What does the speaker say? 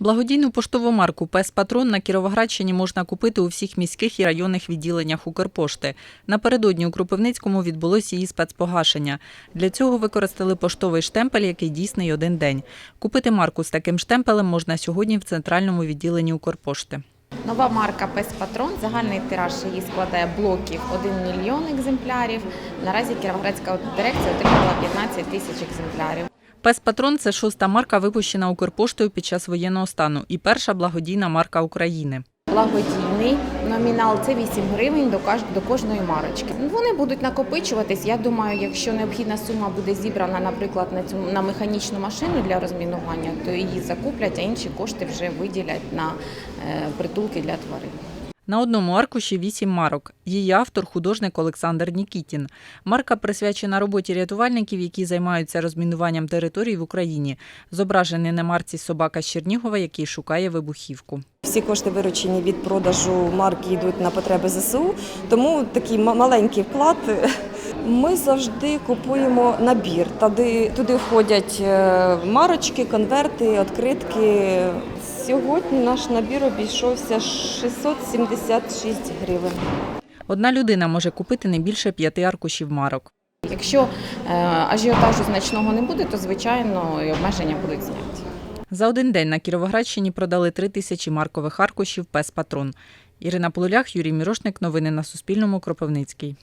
Благодійну поштову марку Пес Патрон на Кіровоградщині можна купити у всіх міських і районних відділеннях Укрпошти. Напередодні у Кропивницькому відбулось її спецпогашення. Для цього використали поштовий штемпель, який дійсний один день. Купити марку з таким штемпелем можна сьогодні в центральному відділенні Укрпошти. Нова марка Пес Патрон. Загальний тираж її складає блоків 1 мільйон екземплярів. Наразі Кіровоградська дирекція отримала 15 тисяч екземплярів. Пес Патрон це шоста марка, випущена Укрпоштою під час воєнного стану і перша благодійна марка України. Благодійний номінал це 8 гривень до кожної марочки. Ну, Вони будуть накопичуватись. Я думаю, якщо необхідна сума буде зібрана, наприклад, на цю на механічну машину для розмінування, то її закуплять, а інші кошти вже виділять на е, притулки для тварин. На одному аркуші вісім марок. Її автор художник Олександр Нікітін. Марка присвячена роботі рятувальників, які займаються розмінуванням територій в Україні. Зображений на марці собака з Чернігова, який шукає вибухівку. Всі кошти, виручені від продажу марки, йдуть на потреби ЗСУ. Тому такий ма- маленький вклад. Ми завжди купуємо набір. Туди, туди входять е, марочки, конверти, відкритки. Сьогодні наш набір обійшовся 676 гривень. Одна людина може купити не більше п'яти аркушів марок. Якщо е, ажіотажу значного не буде, то звичайно і обмеження будуть зняті. За один день на Кіровоградщині продали три тисячі маркових аркушів Пес Патрон. Ірина Полулях, Юрій Мірошник. Новини на Суспільному. Кропивницький.